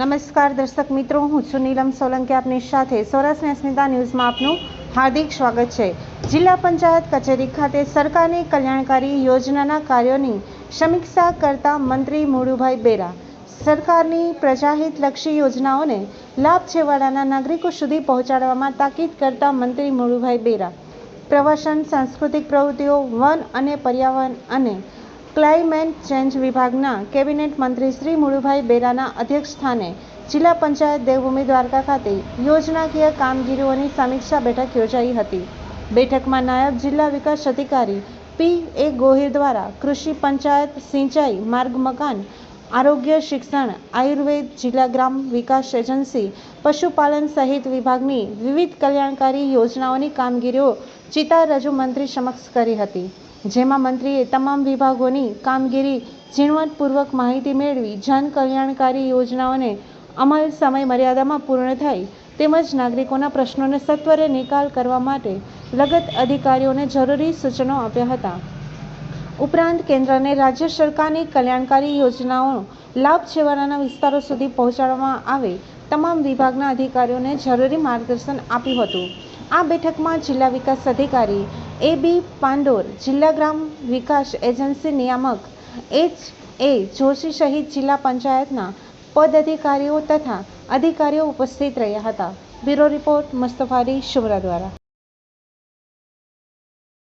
નમસ્કાર દર્શક મિત્રો, હું છું નીલમ સોલંકી આપની સાથે. સૌરાષ્ટ્રની અસ્મિતા ન્યૂઝમાં આપનું હાર્દિક સ્વાગત છે. જિલ્લા પંચાયત કચેરી ખાતે સરકારની કલ્યાણકારી યોજનાના કાર્યોની સમીક્ષા કરતા મંત્રી મોડુભાઈ બેરા સરકારની પ્રજાહિતલક્ષી યોજનાઓને લાભ છેવાડાના નાગરિકો સુધી પહોંચાડવામાં તાકીદ કરતા મંત્રી મોડુભાઈ બેરા. પ્રવાસન, સાંસ્કૃતિક પ્રવૃત્તિઓ, વન અને પર્યાવરણ અને ક્લાઇમેટ ચેન્જ વિભાગના કેબિનેટ મંત્રી શ્રી મુળુભાઈ બેરાના અધ્યક્ષસ્થાને જિલ્લા પંચાયત દેવભૂમિ દ્વારકા ખાતે યોજનાકીય કામગીરીઓની સમીક્ષા બેઠક યોજાઈ હતી. બેઠકમાં નાયબ જિલ્લા વિકાસ અધિકારી પી એ ગોહિલ દ્વારા કૃષિ પંચાયત સિંચાઈ માર્ગ મકાન, આરોગ્ય શિક્ષણ, આયુર્વેદ, જિલ્લા ગ્રામ વિકાસ એજન્સી, પશુપાલન સહિત વિભાગની વિવિધ કલ્યાણકારી યોજનાઓની કામગીરીઓ ચિતા રજૂ મંત્રી સમક્ષ કરી હતી. જેમાં મંત્રીએ તમામ વિભાગોની કામગીરી ઝીણવટપૂર્વક માહિતી મેળવી જન કલ્યાણકારી યોજનાઓને અમલ સમય મર્યાદામાં પૂર્ણ થાય તેમજ નાગરિકોના પ્રશ્નોને સત્વરે નિકાલ કરવા માટે લગત અધિકારીઓને જરૂરી સૂચનો આપ્યા હતા. ઉપરાંત કેન્દ્રને રાજ્ય સરકારની કલ્યાણકારી યોજનાઓ લાભ છેવાડાના વિસ્તારો સુધી પહોંચાડવામાં આવે, તમામ વિભાગના અધિકારીઓને જરૂરી માર્ગદર્શન આપ્યું હતું. આ બેઠકમાં જિલ્લા વિકાસ અધિકારી એ બી પાંડોર, જિલ્લા ગ્રામ વિકાસ એજન્સી નિયામક એચ એ જોશી સહિત જિલ્લા પંચાયતના પદ અધિકારીઓ તથા અધિકારીઓ ઉપસ્થિત રહ્યા હતા. બ્યુરો રિપોર્ટ, મુસ્તફારી શુમરા દ્વારા.